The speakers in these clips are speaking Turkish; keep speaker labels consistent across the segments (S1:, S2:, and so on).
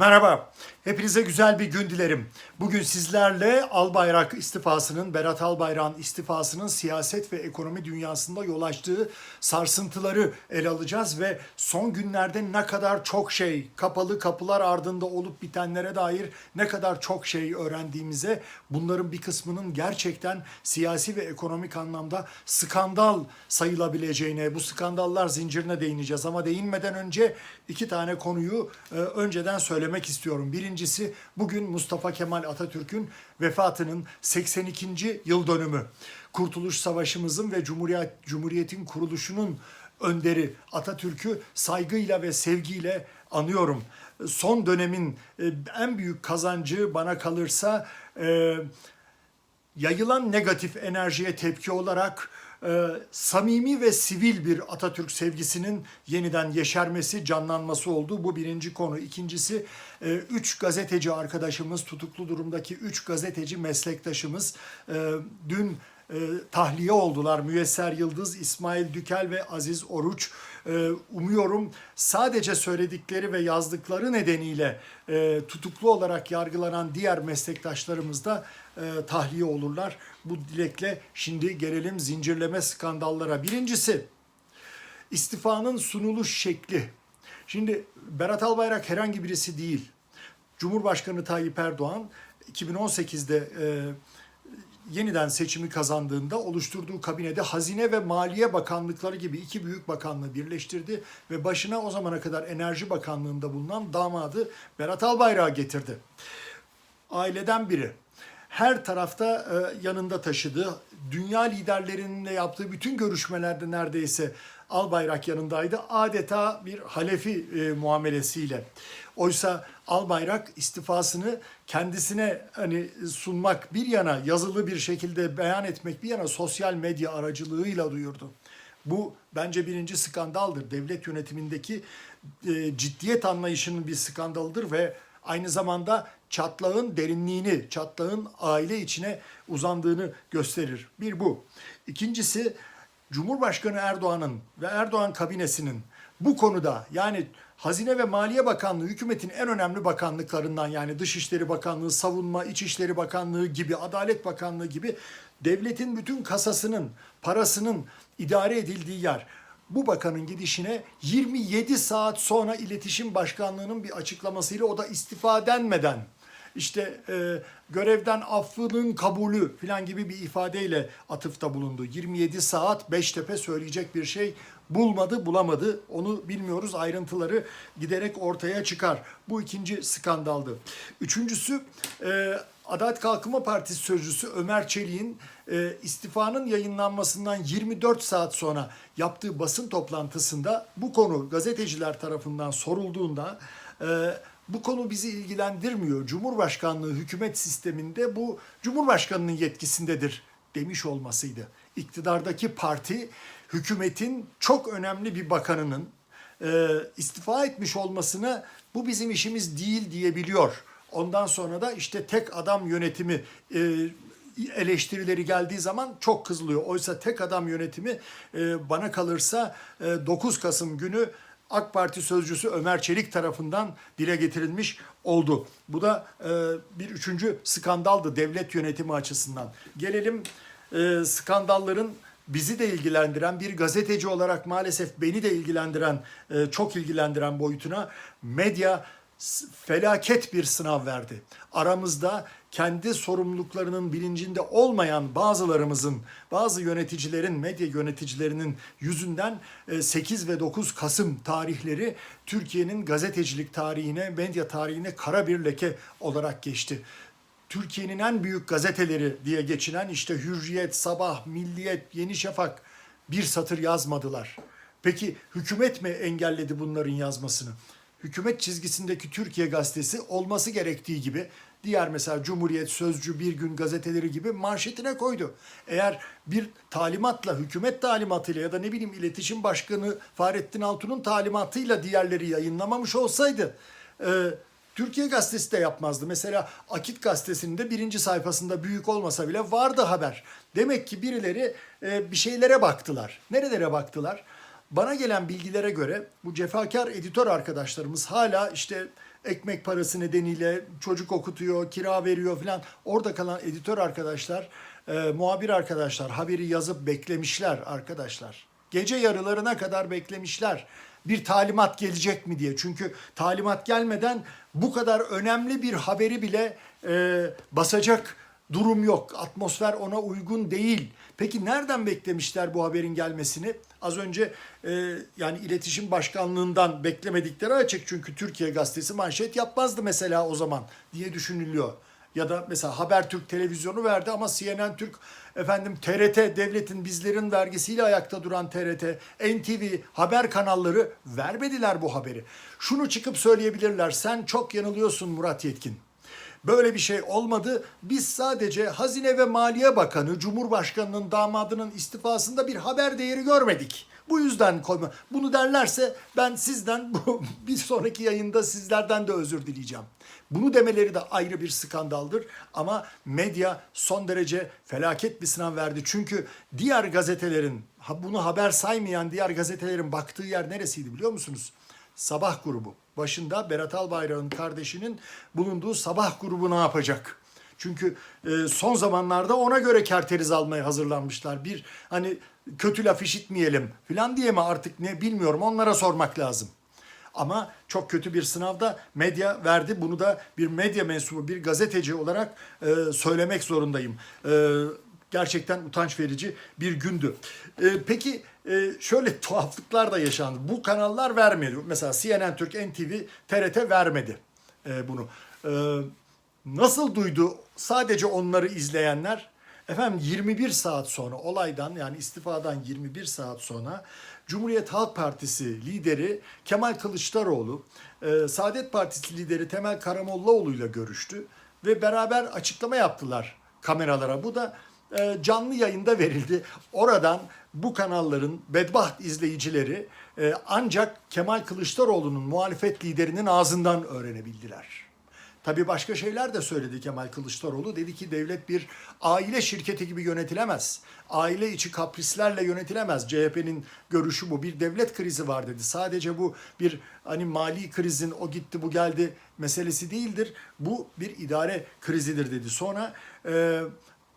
S1: Merhaba. Hepinize güzel bir gün dilerim. Bugün sizlerle Albayrak istifasının, Berat Albayrak'ın istifasının siyaset ve ekonomi dünyasında yol açtığı sarsıntıları ele alacağız ve son günlerde ne kadar çok şey, kapalı kapılar ardında olup bitenlere dair ne kadar çok şey öğrendiğimize, bunların bir kısmının gerçekten siyasi ve ekonomik anlamda skandal sayılabileceğine, bu skandallar zincirine değineceğiz. Ama değinmeden önce iki tane konuyu e, önceden söylemek istiyorum. Birincisi bugün Mustafa Kemal Atatürk'ün vefatının 82. yıl dönümü. Kurtuluş Savaşımızın ve Cumhuriyet Cumhuriyet'in kuruluşunun önderi Atatürk'ü saygıyla ve sevgiyle anıyorum. Son dönemin e, en büyük kazancı bana kalırsa e, yayılan negatif enerjiye tepki olarak e, samimi ve sivil bir Atatürk sevgisinin yeniden yeşermesi, canlanması oldu. Bu birinci konu. İkincisi, e, üç gazeteci arkadaşımız, tutuklu durumdaki üç gazeteci meslektaşımız e, dün e, tahliye oldular. Müyesser Yıldız, İsmail Dükel ve Aziz Oruç. E, umuyorum sadece söyledikleri ve yazdıkları nedeniyle e, tutuklu olarak yargılanan diğer meslektaşlarımız da e, tahliye olurlar. Bu dilekle şimdi gelelim zincirleme skandallara. Birincisi istifanın sunuluş şekli. Şimdi Berat Albayrak herhangi birisi değil. Cumhurbaşkanı Tayyip Erdoğan 2018'de e, yeniden seçimi kazandığında oluşturduğu kabinede Hazine ve Maliye Bakanlıkları gibi iki büyük bakanlığı birleştirdi ve başına o zamana kadar Enerji Bakanlığı'nda bulunan damadı Berat Albayrak'ı getirdi. Aileden biri. Her tarafta e, yanında taşıdı. Dünya liderlerinle yaptığı bütün görüşmelerde neredeyse Albayrak yanındaydı. Adeta bir halefi e, muamelesiyle. Oysa Albayrak istifasını kendisine hani sunmak bir yana yazılı bir şekilde beyan etmek bir yana sosyal medya aracılığıyla duyurdu. Bu bence birinci skandaldır. Devlet yönetimindeki e, ciddiyet anlayışının bir skandalıdır ve aynı zamanda çatlağın derinliğini, çatlağın aile içine uzandığını gösterir. Bir bu. İkincisi Cumhurbaşkanı Erdoğan'ın ve Erdoğan kabinesinin bu konuda yani Hazine ve Maliye Bakanlığı hükümetin en önemli bakanlıklarından yani Dışişleri Bakanlığı, Savunma, İçişleri Bakanlığı gibi, Adalet Bakanlığı gibi devletin bütün kasasının, parasının idare edildiği yer. Bu bakanın gidişine 27 saat sonra İletişim Başkanlığı'nın bir açıklamasıyla o da istifa denmeden işte e, görevden affının kabulü falan gibi bir ifadeyle atıfta bulundu. 27 saat Beştepe söyleyecek bir şey bulmadı, bulamadı. Onu bilmiyoruz. Ayrıntıları giderek ortaya çıkar. Bu ikinci skandaldı. Üçüncüsü e, Adalet Kalkınma Partisi sözcüsü Ömer Çelik'in e, istifanın yayınlanmasından 24 saat sonra yaptığı basın toplantısında bu konu gazeteciler tarafından sorulduğunda e, bu konu bizi ilgilendirmiyor. Cumhurbaşkanlığı hükümet sisteminde bu Cumhurbaşkanının yetkisindedir demiş olmasıydı. İktidardaki parti hükümetin çok önemli bir bakanının e, istifa etmiş olmasını bu bizim işimiz değil diyebiliyor. Ondan sonra da işte tek adam yönetimi e, eleştirileri geldiği zaman çok kızılıyor. Oysa tek adam yönetimi e, bana kalırsa e, 9 Kasım günü AK Parti sözcüsü Ömer Çelik tarafından dile getirilmiş oldu. Bu da e, bir üçüncü skandaldı devlet yönetimi açısından. Gelelim e, skandalların bizi de ilgilendiren bir gazeteci olarak maalesef beni de ilgilendiren, e, çok ilgilendiren boyutuna medya felaket bir sınav verdi. Aramızda kendi sorumluluklarının bilincinde olmayan bazılarımızın, bazı yöneticilerin, medya yöneticilerinin yüzünden e, 8 ve 9 Kasım tarihleri Türkiye'nin gazetecilik tarihine, medya tarihine kara bir leke olarak geçti. Türkiye'nin en büyük gazeteleri diye geçinen işte Hürriyet, Sabah, Milliyet, Yeni Şafak bir satır yazmadılar. Peki hükümet mi engelledi bunların yazmasını? Hükümet çizgisindeki Türkiye gazetesi olması gerektiği gibi diğer mesela Cumhuriyet, Sözcü, Bir Gün gazeteleri gibi manşetine koydu. Eğer bir talimatla, hükümet talimatıyla ya da ne bileyim iletişim başkanı Fahrettin Altun'un talimatıyla diğerleri yayınlamamış olsaydı e, Türkiye Gazetesi de yapmazdı. Mesela Akit Gazetesi'nin de birinci sayfasında büyük olmasa bile vardı haber. Demek ki birileri e, bir şeylere baktılar. Nerelere baktılar? bana gelen bilgilere göre bu cefakar editör arkadaşlarımız hala işte ekmek parası nedeniyle çocuk okutuyor, kira veriyor falan. Orada kalan editör arkadaşlar, e, muhabir arkadaşlar haberi yazıp beklemişler arkadaşlar. Gece yarılarına kadar beklemişler. Bir talimat gelecek mi diye. Çünkü talimat gelmeden bu kadar önemli bir haberi bile e, basacak durum yok. Atmosfer ona uygun değil. Peki nereden beklemişler bu haberin gelmesini? Az önce e, yani iletişim başkanlığından beklemedikleri açık. Çünkü Türkiye gazetesi manşet yapmazdı mesela o zaman diye düşünülüyor. Ya da mesela Habertürk televizyonu verdi ama CNN Türk efendim TRT devletin bizlerin vergisiyle ayakta duran TRT, NTV haber kanalları vermediler bu haberi. Şunu çıkıp söyleyebilirler. Sen çok yanılıyorsun Murat Yetkin. Böyle bir şey olmadı. Biz sadece Hazine ve Maliye Bakanı, Cumhurbaşkanının damadının istifasında bir haber değeri görmedik. Bu yüzden koyma. Bunu derlerse ben sizden bu bir sonraki yayında sizlerden de özür dileyeceğim. Bunu demeleri de ayrı bir skandaldır ama medya son derece felaket bir sınav verdi. Çünkü diğer gazetelerin bunu haber saymayan diğer gazetelerin baktığı yer neresiydi biliyor musunuz? Sabah grubu. Başında Berat Albayrak'ın kardeşinin bulunduğu sabah grubu ne yapacak? Çünkü e, son zamanlarda ona göre kerteriz almaya hazırlanmışlar. Bir hani kötü laf işitmeyelim falan diye mi artık ne bilmiyorum onlara sormak lazım. Ama çok kötü bir sınavda medya verdi. Bunu da bir medya mensubu, bir gazeteci olarak e, söylemek zorundayım. E, gerçekten utanç verici bir gündü. E, peki e, şöyle tuhaflıklar da yaşandı. Bu kanallar vermedi. Mesela CNN Türk, NTV, TRT vermedi e, bunu. E, nasıl duydu sadece onları izleyenler? Efendim 21 saat sonra olaydan yani istifadan 21 saat sonra Cumhuriyet Halk Partisi lideri Kemal Kılıçdaroğlu, e, Saadet Partisi lideri Temel Karamollaoğlu ile görüştü ve beraber açıklama yaptılar kameralara. Bu da e, canlı yayında verildi. Oradan bu kanalların bedbaht izleyicileri e, ancak Kemal Kılıçdaroğlu'nun muhalefet liderinin ağzından öğrenebildiler. Tabii başka şeyler de söyledi Kemal Kılıçdaroğlu. Dedi ki devlet bir aile şirketi gibi yönetilemez. Aile içi kaprislerle yönetilemez. CHP'nin görüşü bu. Bir devlet krizi var dedi. Sadece bu bir hani mali krizin o gitti bu geldi meselesi değildir. Bu bir idare krizidir dedi. Sonra e,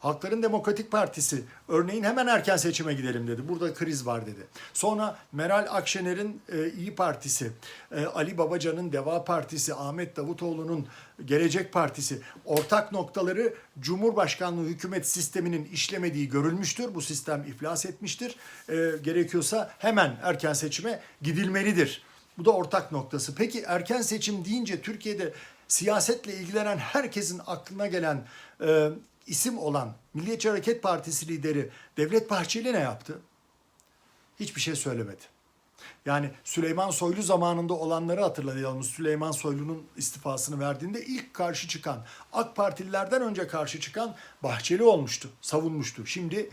S1: Halkların Demokratik Partisi örneğin hemen erken seçime gidelim dedi. Burada kriz var dedi. Sonra Meral Akşener'in e, İyi Partisi, e, Ali Babacan'ın Deva Partisi, Ahmet Davutoğlu'nun Gelecek Partisi ortak noktaları Cumhurbaşkanlığı hükümet sisteminin işlemediği görülmüştür. Bu sistem iflas etmiştir. E, gerekiyorsa hemen erken seçime gidilmelidir. Bu da ortak noktası. Peki erken seçim deyince Türkiye'de siyasetle ilgilenen herkesin aklına gelen e, isim olan Milliyetçi Hareket Partisi lideri Devlet Bahçeli ne yaptı? Hiçbir şey söylemedi. Yani Süleyman Soylu zamanında olanları hatırlayalım. Süleyman Soylu'nun istifasını verdiğinde ilk karşı çıkan, AK Partililerden önce karşı çıkan Bahçeli olmuştu, savunmuştu. Şimdi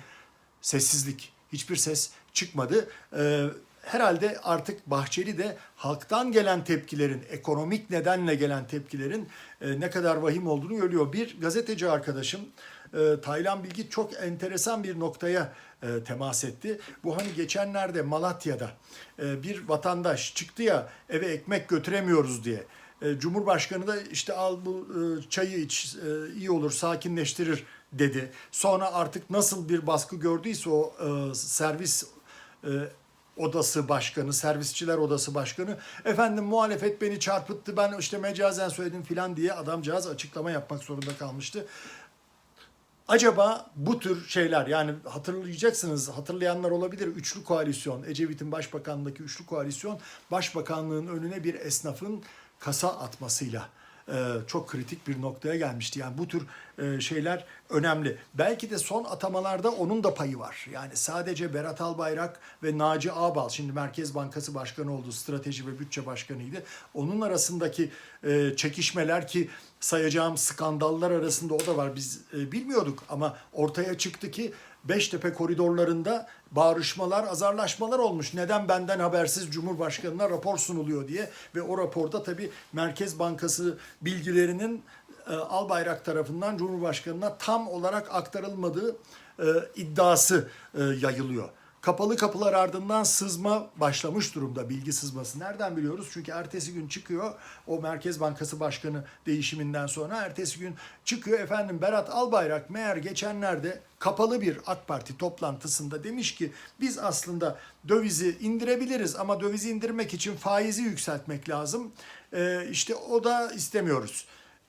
S1: sessizlik, hiçbir ses çıkmadı. Ee, herhalde artık Bahçeli de halktan gelen tepkilerin, ekonomik nedenle gelen tepkilerin e, ne kadar vahim olduğunu görüyor. Bir gazeteci arkadaşım e, Taylan Bilgi çok enteresan bir noktaya e, temas etti. Bu hani geçenlerde Malatya'da bir vatandaş çıktı ya eve ekmek götüremiyoruz diye. Cumhurbaşkanı da işte al bu çayı iç iyi olur sakinleştirir dedi. Sonra artık nasıl bir baskı gördüyse o servis odası başkanı, servisçiler odası başkanı efendim muhalefet beni çarpıttı ben işte mecazen söyledim filan diye adamcağız açıklama yapmak zorunda kalmıştı. Acaba bu tür şeyler yani hatırlayacaksınız hatırlayanlar olabilir. Üçlü koalisyon, Ecevit'in başbakanlığındaki üçlü koalisyon başbakanlığın önüne bir esnafın kasa atmasıyla çok kritik bir noktaya gelmişti. Yani bu tür e, şeyler önemli. Belki de son atamalarda onun da payı var. Yani sadece Berat Albayrak ve Naci Ağbal şimdi Merkez Bankası Başkanı oldu, strateji ve bütçe başkanıydı. Onun arasındaki e, çekişmeler ki sayacağım skandallar arasında o da var. Biz e, bilmiyorduk ama ortaya çıktı ki Beştepe koridorlarında bağrışmalar, azarlaşmalar olmuş. Neden benden habersiz Cumhurbaşkanı'na rapor sunuluyor diye ve o raporda tabii Merkez Bankası bilgilerinin e, Albayrak tarafından Cumhurbaşkanı'na tam olarak aktarılmadığı e, iddiası e, yayılıyor. Kapalı kapılar ardından sızma başlamış durumda bilgi sızması. Nereden biliyoruz? Çünkü ertesi gün çıkıyor o Merkez Bankası Başkanı değişiminden sonra ertesi gün çıkıyor efendim Berat Albayrak meğer geçenlerde kapalı bir AK Parti toplantısında demiş ki biz aslında dövizi indirebiliriz ama dövizi indirmek için faizi yükseltmek lazım. Ee, işte o da istemiyoruz.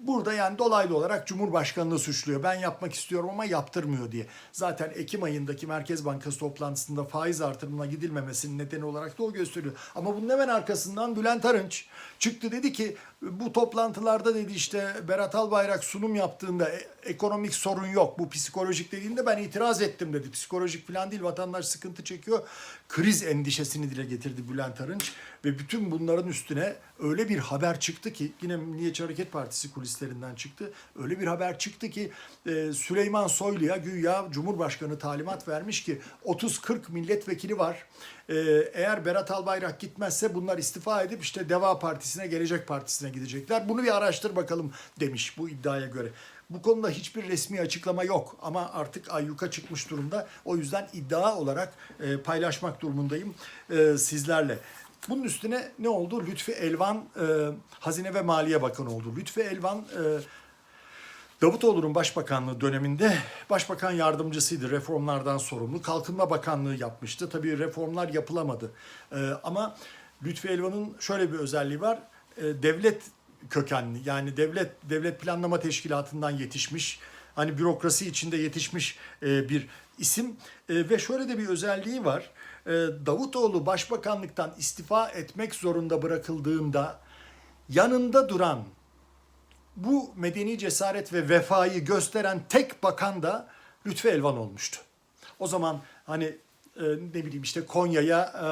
S1: Burada yani dolaylı olarak Cumhurbaşkanı'nı suçluyor. Ben yapmak istiyorum ama yaptırmıyor diye. Zaten Ekim ayındaki Merkez Bankası toplantısında faiz artırımına gidilmemesinin nedeni olarak da o gösteriyor. Ama bunun hemen arkasından Bülent Arınç çıktı dedi ki bu toplantılarda dedi işte Berat Albayrak sunum yaptığında e- ekonomik sorun yok. Bu psikolojik dediğinde ben itiraz ettim dedi. Psikolojik falan değil vatandaş sıkıntı çekiyor. Kriz endişesini dile getirdi Bülent Arınç ve bütün bunların üstüne öyle bir haber çıktı ki yine Milliyetçi Hareket Partisi kulislerinden çıktı. Öyle bir haber çıktı ki e, Süleyman Soylu'ya güya Cumhurbaşkanı talimat vermiş ki 30-40 milletvekili var. E, eğer Berat Albayrak gitmezse bunlar istifa edip işte Deva Partisi'ne, Gelecek Partisi'ne gidecekler. Bunu bir araştır bakalım demiş bu iddiaya göre. Bu konuda hiçbir resmi açıklama yok ama artık ayyuka çıkmış durumda. O yüzden iddia olarak e, paylaşmak durumundayım e, sizlerle. Bunun üstüne ne oldu? Lütfi Elvan e, Hazine ve Maliye Bakanı oldu. Lütfi Elvan e, Davutoğlu'nun başbakanlığı döneminde başbakan yardımcısıydı. Reformlardan sorumlu. Kalkınma Bakanlığı yapmıştı. Tabii reformlar yapılamadı. Ee, ama Lütfi Elvan'ın şöyle bir özelliği var. Ee, devlet kökenli yani devlet devlet planlama teşkilatından yetişmiş. Hani bürokrasi içinde yetişmiş e, bir isim E, ve şöyle de bir özelliği var. E, Davutoğlu başbakanlıktan istifa etmek zorunda bırakıldığında yanında duran bu medeni cesaret ve vefayı gösteren tek bakan da Lütfü Elvan olmuştu. O zaman hani e, ne bileyim işte Konya'ya e,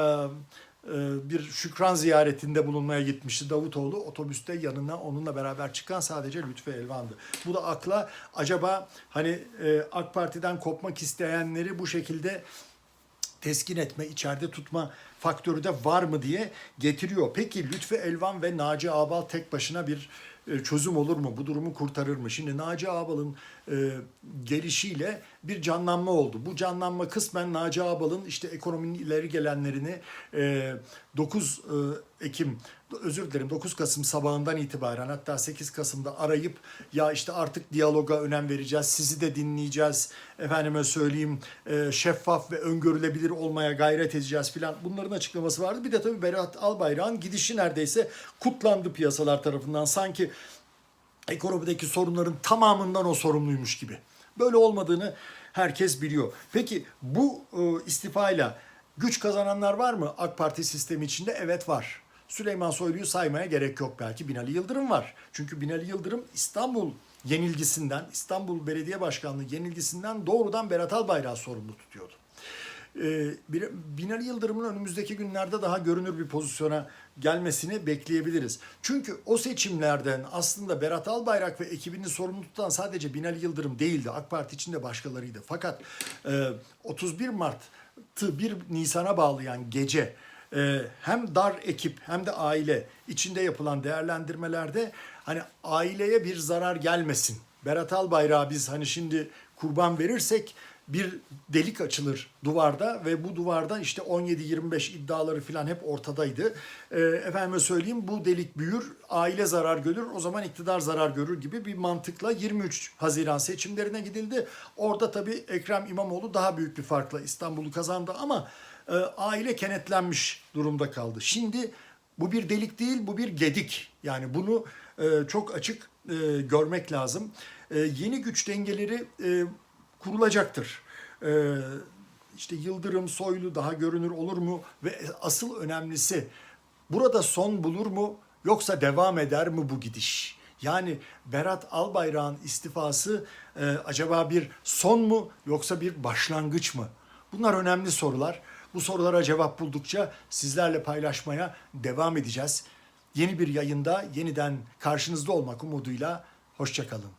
S1: bir şükran ziyaretinde bulunmaya gitmişti Davutoğlu. Otobüste yanına onunla beraber çıkan sadece Lütfü Elvan'dı. Bu da akla acaba hani e, AK Parti'den kopmak isteyenleri bu şekilde teskin etme, içeride tutma faktörü de var mı diye getiriyor. Peki Lütfü Elvan ve Naci Ağbal tek başına bir e, çözüm olur mu? Bu durumu kurtarır mı? Şimdi Naci Ağbal'ın e, gelişiyle bir canlanma oldu. Bu canlanma kısmen Naci Ağbal'ın işte ekonominin ileri gelenlerini e, 9 e, Ekim özür dilerim 9 Kasım sabahından itibaren hatta 8 Kasım'da arayıp ya işte artık diyaloga önem vereceğiz, sizi de dinleyeceğiz, efendime söyleyeyim e, şeffaf ve öngörülebilir olmaya gayret edeceğiz filan bunların açıklaması vardı. Bir de tabii Berat Albayrak'ın gidişi neredeyse kutlandı piyasalar tarafından. Sanki ekonomideki sorunların tamamından o sorumluymuş gibi. Böyle olmadığını herkes biliyor. Peki bu e, istifayla güç kazananlar var mı AK Parti sistemi içinde? Evet var. Süleyman Soylu'yu saymaya gerek yok belki. Binali Yıldırım var. Çünkü Binali Yıldırım İstanbul yenilgisinden, İstanbul Belediye Başkanlığı yenilgisinden doğrudan Berat Albayrak'ı sorumlu tutuyordu. Ee, Binali Yıldırım'ın önümüzdeki günlerde daha görünür bir pozisyona gelmesini bekleyebiliriz. Çünkü o seçimlerden aslında Berat Albayrak ve ekibini sorumlu tutan sadece Binali Yıldırım değildi. AK Parti içinde başkalarıydı. Fakat e, 31 Mart'ı 1 Nisan'a bağlayan gece e, hem dar ekip hem de aile içinde yapılan değerlendirmelerde hani aileye bir zarar gelmesin. Berat Albayrak'a biz hani şimdi kurban verirsek bir delik açılır duvarda ve bu duvarda işte 17-25 iddiaları falan hep ortadaydı. Ee, efendime söyleyeyim bu delik büyür, aile zarar görür, o zaman iktidar zarar görür gibi bir mantıkla 23 Haziran seçimlerine gidildi. Orada tabii Ekrem İmamoğlu daha büyük bir farkla İstanbul'u kazandı ama e, aile kenetlenmiş durumda kaldı. Şimdi bu bir delik değil, bu bir gedik. Yani bunu e, çok açık e, görmek lazım. E, yeni güç dengeleri e, kurulacaktır. E, işte Yıldırım, Soylu daha görünür olur mu? Ve asıl önemlisi burada son bulur mu yoksa devam eder mi bu gidiş? Yani Berat Albayrak'ın istifası e, acaba bir son mu yoksa bir başlangıç mı? Bunlar önemli sorular. Bu sorulara cevap buldukça sizlerle paylaşmaya devam edeceğiz. Yeni bir yayında yeniden karşınızda olmak umuduyla hoşçakalın.